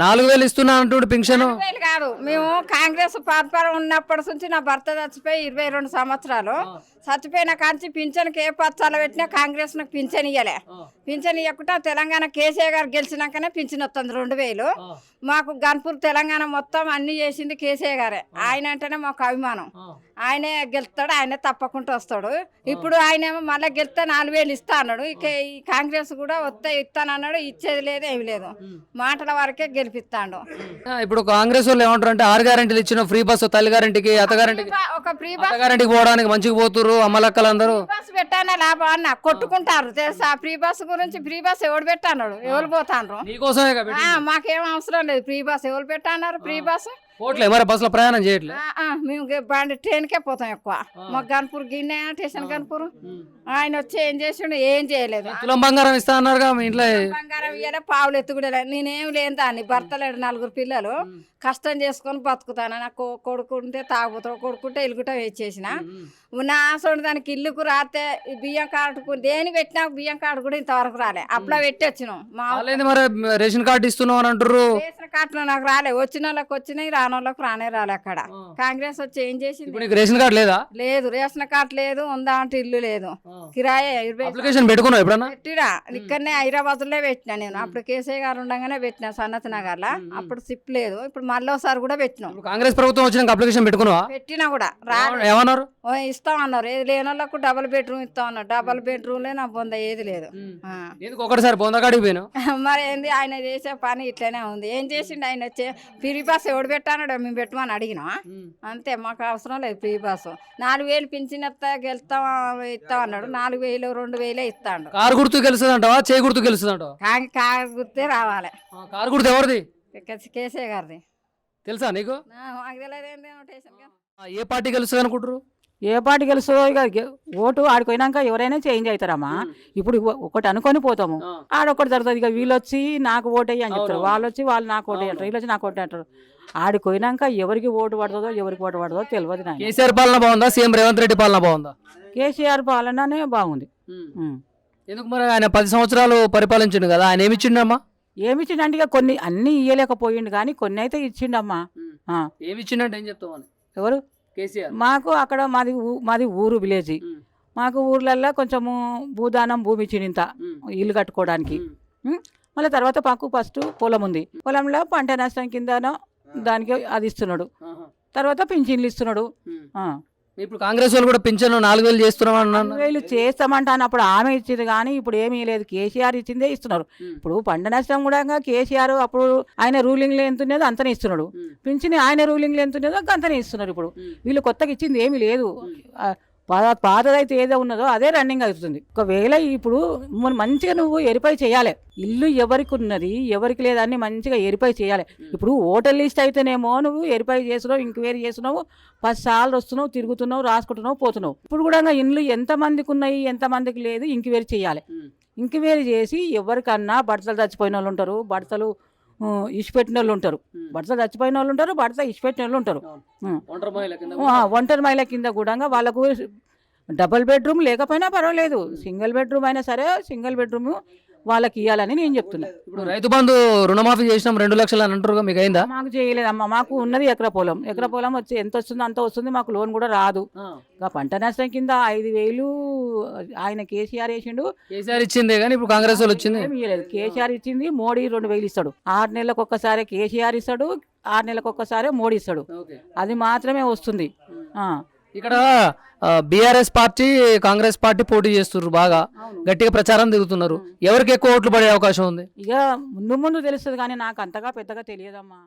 నాలుగు వేలు ఇస్తున్నా అంటుండే పింఛను? వేలు కాదు. మేము కాంగ్రెస్ పార్పరం ఉన్నప్పటి నుంచి నా భర్త చచ్చిపోయి ఇరవై రెండు సంవత్సరాలు. చచ్చిపోయిన కాంచి పింఛన్కి ఏ పచ్చాల పెట్టినా కాంగ్రెస్ నాకు పింఛన్ ఇయ్యలే. పింఛన్ ఇవ్వకుండా తెలంగాణ కేసీఆర్ గారు గెలిచినాకనే పింఛన్ వస్తుంది రెండు వేలు. మాకు గన్పూర్ తెలంగాణ మొత్తం అన్ని చేసింది కేసీఆర్ గారే. ఆయన అంటేనే మాకు అభిమానం. ఆయనే గెలుస్తాడు ఆయనే తప్పకుండా వస్తాడు. ఇప్పుడు ఆయన ఏమో మళ్ళీ గెలిస్తే నాలుగు వేలు ఇస్తా అన్నాడు. ఇక ఈ కాంగ్రెస్ కూడా వస్తే ఇస్తానన్నాడు ఇచ్చేది లేదు ఏమి లేదు. మాటల వరకే గెలిపిస్తాడు. ఇప్పుడు కాంగ్రెస్ వాళ్ళు ఏమంటారు అంటే ఆరు గ్యారెంటీలు ఇచ్చిన ఫ్రీ బస్ తల్లి గ్యారెంటీకి అత్త గ్యారెంటీకి ఒక ఫ్రీ బస్ గ్యారెంటీకి పోవడానికి మంచిగా పోతుర్రు అమ్మలక్కలు అందరూ బస్ పెట్టానే లాభం అన్న? కొట్టుకుంటారు. తెలుసా? ఫ్రీ బస్ గురించి ఫ్రీ బస్ ఎవడు పెట్టాడు ఎవరు ఆ, మాకేం అవసరం లేదు. ఫ్రీ బస్ ఎవరు పెట్టన్నారు? ఫ్రీ బస్ పోట్లే మరి బస్సులో ప్రయాణం చేయట్లే? ఆ, ఆ, మేము గ- బండి ట్రైన్కే పోతాం ఎక్కువ. మాకు గన్పూర్ గిన్నె స్టేషన్ గన్పూర్. ఆయన వచ్చి ఏం చేసిండు ఏం చేయలేదు. తులం బంగారం ఇస్తా అన్నారుగా మీ ఇంట్లో. బంగారం ఇయ్యలే పావులు ఎత్తు కూడా లేదు. నేనేం లేని దాన్ని భర్త లేడు నలుగురు పిల్లలు. కష్టం చేసుకొని బతుకుతాను. నాకు కొడుకుంటే తాగుతావు కొడుకుంటే ఇల్లుగుట వేసేసిన నా ఆసోడు దానికి ఇల్లుకు రాతే బియ్యం కార్డుకు దేని పెట్టినా బియ్యం కార్డు కూడా ఇంతవరకు రాలే. అప్పుడే పెట్టి వచ్చినాం మా మరి రేషన్ కార్డు ఇస్తున్నావు అని అంటారు రేషన్ కార్డులో నాకు రాలే. వచ్చిన వాళ్ళకి వచ్చినాయి రాని వాళ్ళకి రానే రాలే అక్కడ. కాంగ్రెస్ వచ్చి ఏం చేసింది? రేషన్ కార్డు లేదా? లేదు రేషన్ కార్డు లేదు ఉందా అంటే ఇల్లు లేదు. కిరాయే ఇరవై అప్లికేషన్ పెట్టుకున్నావు ఎప్పుడన్నా? పెట్టినా. ఇక్కడనే హైదరాబాద్లో పెట్టినా నేను. అప్పుడు కేసీ గారు ఉండగానే పెట్టినా సన్నత్ నగర్ లా అప్పుడు సిప్ లేదు. ఇప్పుడు మళ్ళీ ఒకసారి కూడా పెట్టినాం. ఇప్పుడు కాంగ్రెస్ ప్రభుత్వం వచ్చినాక అప్లికేషన్ పెట్టుకున్నావా? పెట్టినా కూడా. రా ఏమన్నా- ఏమన్నారు? ఓ ఇస్తామన్నారు ఏది లేని వాళ్ళకు డబుల్ బెడ్రూమ్ ఇస్తామన్నారు డబుల్ బెడ్రూమ్ లే నా బొంద ఏది లేదు. ఆ. ఎందుకు ఒకటిసారి బొందకాడికి పోయినావు? మరి ఏంది? ఆయన చేసే పని ఇట్లనే ఉంది. ఏం చేసిండు ఆయన? వచ్చే ఫ్రీ బస్ ఎవడు పెట్టానో మేము పెట్టమని అడిగినా. అంతే మాకు అవసరం లేదు ఫ్రీ బస్ నాలుగు వేలు పింఛన్ ఇస్తా గెలుస్తాం ఇస్తాం అన్నాడు. నాలుగు వేలు రెండు వేలే ఇస్తాడు. కారు గుర్తు గెలుస్తుంది అంటావా చేయి గుర్తు గెలుస్తుంది అంటావా కాకి కారు గుర్తే రావాలి. కారు గుర్తు ఎవరిది? కేసే గారిది. తెలుసా నీకు? ఏ పార్టీ గెలుస్తుంది అనుకుంటారు ఏ పార్టీ గెలుస్తుందో ఇక ఓటు ఆడిపోయినాక ఎవరైనా చేంజ్ అవుతారమ్మా. ఇప్పుడు ఒకటి అనుకొని పోతాము. ఆడొకటి జరుగుతుంది ఇక వీళ్ళు వచ్చి నాకు ఓటేయి అని చెప్తారు. వాళ్ళు వచ్చి వాళ్ళు నాకు ఓటే అంటారు. వీళ్ళు వచ్చి నాకు ఓటే అంటారు. ఆడిపోయినాక ఎవరికి ఓటు పడుతుందో ఎవరికి ఓటు పడుతుందో తెలియదు నాయన. కేసీఆర్ పాలన బాగుందా? సీఎం రేవంత్ రెడ్డి పాలన బాగుందా? కేసీఆర్ పాలననే బాగుంది. ఎందుకు మరి ఆయన పది సంవత్సరాలు పరిపాలించిండు కదా? ఆయన ఏమి ఇచ్చిండమ్మా? ఏమి ఇచ్చిండంటే ఇక కొన్ని అన్ని ఇయ్యలేకపోయిండు కానీ కొన్ని అయితే ఇచ్చిండమ్మా. ఏమి ఇచ్చిండంటే ఏం చెప్తావు అని? ఎవరు? కేసీఆర్. మాకు అక్కడ మాది మాది ఊరు విలేజ్. మాకు ఊర్లల్లో కొంచెము భూదానం భూమి ఇచ్చిండు ఇంత ఇల్లు కట్టుకోవడానికి? మళ్ళీ తర్వాత మాకు ఫస్ట్ పొలం ఉంది. పొలంలో పంట నష్టం కిందనో దానికి అది ఇస్తున్నాడు. తర్వాత పింఛన్లు ఇస్తున్నాడు. ఇప్పుడు కాంగ్రెస్ వాళ్ళు కూడా పింఛను నాలుగు వేలు చేస్తున్నాం అన్నారు. వీళ్ళు చేస్తామంట అన్నప్పుడు ఆమె ఇచ్చింది కానీ ఇప్పుడు ఏమీ లేదు. కేసీఆర్ ఇచ్చిందే ఇస్తున్నారు. ఇప్పుడు పంట నష్టం కూడా కేసీఆర్ అప్పుడు ఆయన రూలింగ్లో ఎంత ఉన్నదో అంతనే ఇస్తున్నాడు. పింఛన్ ఆయన రూలింగ్లో ఎంత ఉన్నదో అంతనే ఇస్తున్నారు ఇప్పుడు. వీళ్ళు కొత్తగా ఇచ్చింది ఏమీ లేదు. పాతదైతే ఏదో ఉన్నదో అదే రన్నింగ్ అవుతుంది. ఒకవేళ ఇప్పుడు మంచిగా నువ్వు ఎరిపై చేయాలి. ఇల్లు ఎవరికి ఉన్నది ఎవరికి లేదని మంచిగా ఎరిపై చేయాలి. ఇప్పుడు ఓటర్ లిస్ట్ అయితేనేమో నువ్వు ఎరిపై చేస్తున్నావు ఇంక్వైరీ చేస్తున్నావు పది సార్లు వస్తున్నావు తిరుగుతున్నావు రాసుకుంటున్నావు పోతున్నావు. ఇప్పుడు కూడా ఇండ్లు ఎంతమందికి ఉన్నాయి ఎంతమందికి లేదు ఇంక్వైరీ చేయాలి. ఇంక్వైరీ చేసి ఎవరికన్నా భర్తలు చచ్చిపోయిన వాళ్ళు ఉంటారు. భర్తలు ఇచ్చిపెట్టిన వాళ్ళు ఉంటారు. భర్తలు చచ్చిపోయిన వాళ్ళు ఉంటారు భర్త ఇచ్చిపెట్టిన వాళ్ళు ఉంటారు. ఒంటరి మహిళ కింద కూడా వాళ్ళకు డబుల్ బెడ్రూమ్ లేకపోయినా పర్వాలేదు. సింగిల్ బెడ్రూమ్ అయినా సరే సింగిల్ బెడ్రూమ్ వాళ్ళకి ఇవ్వాలని నేను చెప్తున్నా. ఇప్పుడు రైతు బంధు రుణమాఫీ చేసినాం రెండు లక్షలు అని అంటారుగా మీకు అయిందా? మాకు చేయలేదమ్మా మాకు ఉన్నది ఎకర పొలం. ఎకర పొలం వచ్చి ఎంత వస్తుందో అంత వస్తుంది మాకు లోన్ కూడా రాదు. ఇంకా పంట నష్టం కింద ఐదు వేలు ఆయన కేసీఆర్ వేసిండు కేసీఆర్ ఇచ్చిందే కానీ ఇప్పుడు కాంగ్రెస్ వాళ్ళు వచ్చింది. కేసీఆర్ ఇచ్చింది మోడీ రెండు వేలు ఇస్తాడు. ఆరు నెలలకు ఒక్కసారి కేసీఆర్ ఇస్తాడు ఆరు నెలలకు ఒక్కసారి మోడీ ఇస్తాడు. అది మాత్రమే వస్తుంది. ఆ. ఇక్కడ బీఆర్ఎస్ పార్టీ కాంగ్రెస్ పార్టీ పోటీ చేస్తున్నారు బాగా. గట్టిగా ప్రచారం దిగుతున్నారు. ఎవరికి ఎక్కువ ఓట్లు పడే అవకాశం ఉంది? ఇక ముందు ముందు తెలుస్తుంది కానీ నాకు అంతగా పెద్దగా తెలియదమ్మా.